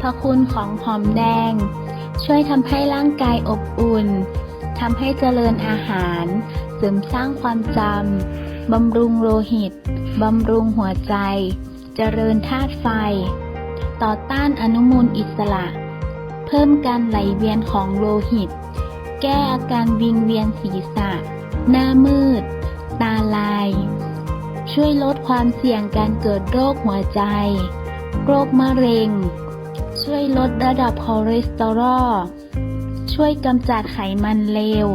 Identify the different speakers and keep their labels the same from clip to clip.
Speaker 1: พะคุณของหอมแดง ช่วยทำให้ร่างกายอบอุ่นทำให้เจริญอาหาร เสริมสร้างความจำบำรุงโลหิตบำรุงหัวใจ เจริญธาตุไฟ ต่อต้านอนุมูลอิสระ เพิ่มการไหลเวียนของโลหิต แก้อาการวิงเวียนศีรษะ หน้ามืด ตาลาย ช่วยลดความเสี่ยงการเกิดโรคหัวใจ โรคมะเร็ง ช่วยลดระดับคอเลสเตอรอล ช่วยกำจัดไขมันเลว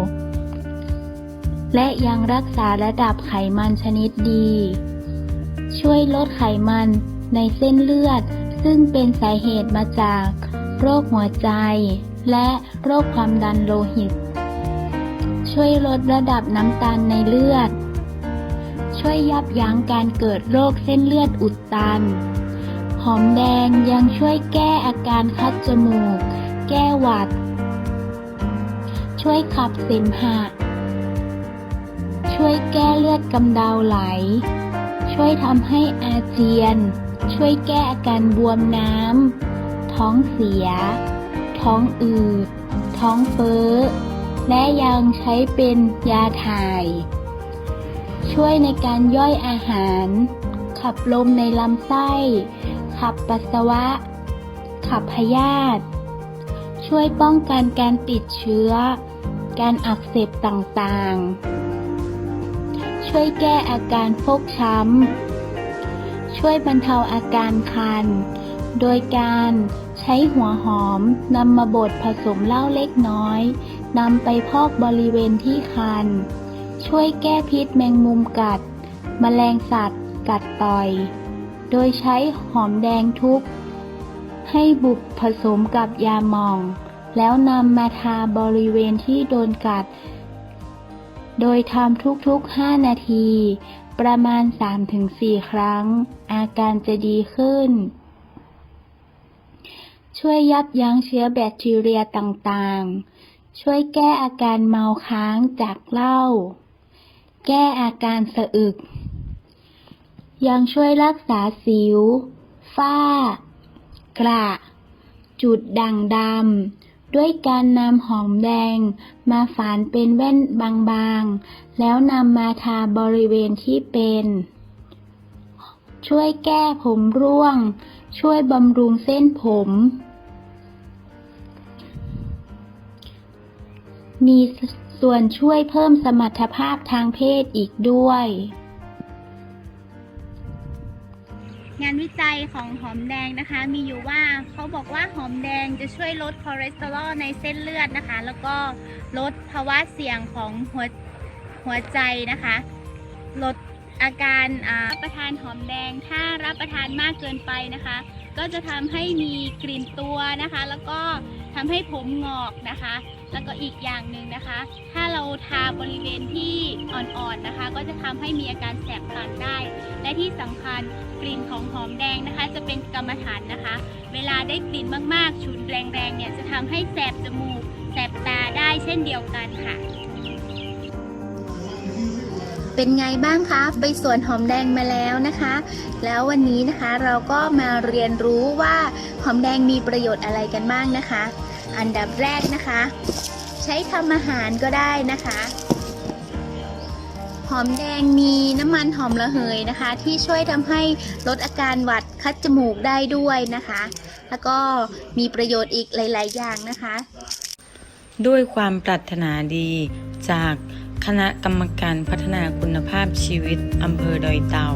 Speaker 1: และยังรักษาระดับไขมันชนิดดี ช่วยลดไขมันในเส้นเลือด ซึ่งเป็นสาเหตุมาจากโรคหัวใจ และโรคความดันโลหิต ช่วยลดระดับน้ำตาลในเลือด ช่วยยับยั้งการเกิดโรคเส้นเลือดอุดตัน หอมแดงยังช่วยแก้อาการคัดจมูก แก้หวัด ช่วยขับเสมหะ ช่วยแก้เลือดกำเดาไหล ช่วยทำให้อาเจียน ช่วยแก้อาการบวมน้ำ ท้องเสีย ท้องอืด ท้องเฟ้อ และยังใช้เป็นยาถ่าย ช่วยในการย่อยอาหาร ขับลมในลำไส้ ขับปัสสาวะ ขับพยาธิช่วยป้องกันการติดเชื้อ การอักเสบต่างๆ ช่วยแก้อาการฟกช้ำ ช่วยบรรเทาอาการคัน โดยการใช้หัวหอมนำมาบดผสมเหล้าเล็กน้อยนำไปพอกบริเวณที่คัน ช่วยแก้พิษแมงมุมกัด แมลงสัตว์ กัดต่อย โดยใช้หอมแดงทุบให้บุบผสมกับยาหม่อง แล้วนำมาทาบริเวณที่โดนกัด โดยทำทุกๆ 5 นาที ประมาณ 3-4 ครั้ง อาการจะดีขึ้น ช่วยยับยั้งเชื้อแบคทีเรียต่างๆ ช่วยแก้อาการเมาค้างจากเหล้า แก้อาการสะอึก ยังช่วยรักษาสิว ฝ้า กระ จุดด่างดำ ด้วยการนำหอมแดง มาฝานเป็นแว่นบางๆ แล้วนำมาทาบริเวณที่เป็น ช่วยแก้ผมร่วง ช่วยบำรุงเส้นผมมีส่วนช่วยเพิ่มสมรรถภาพทางเพศอีกด้วย
Speaker 2: งานวิจัยของหอมแดงนะคะ มีอยู่ว่าเขาบอกว่าหอมแดงจะช่วยลดคอเลสเตอรอลในเส้นเลือดนะคะ แล้วก็ลดภาวะเสี่ยงของหัวหัวใจนะคะ ลดอาการอ่ารับประทานหอมแดงถ้ารับประทานมากเกินไปนะคะ ก็จะทำให้มีกลิ่นตัวนะคะ แล้วก็ ทำให้ผมงอกนะคะ แล้วก็อีกอย่างหนึ่งนะคะ ถ้าเราทาบริเวณที่อ่อนๆนะคะ ก็จะทำให้มีอาการแสบคันได้ และที่สำคัญกลิ่นของหอมแดงนะคะ จะเป็นกรรมฐานนะคะ เวลาได้กลิ่นมากๆฉุนแรงๆเนี่ยจะทำให้แสบจมูก แสบตาได้เช่นเดียวกันค่ะ
Speaker 3: เป็นไงบ้างคะ ไปสวนหอมแดงมาแล้วนะคะ แล้ววันนี้นะคะเราก็มาเรียนรู้ว่าหอมแดงมีประโยชน์อะไรกันบ้างนะคะ อันดับแรกนะคะ ใช้ทำอาหารก็ได้นะคะ หอมแดงมีน้ำมันหอมระเหยนะคะ ที่ช่วยทำให้ลดอาการหวัดคัดจมูกได้ด้วยนะคะ แล้วก็มีประโยชน์อีกหลาย ๆ อย่างนะคะ
Speaker 4: ด้วยความปรารถนาดีจาก คณะกรรมการพัฒนาคุณภาพชีวิตอำเภอดอยเต่า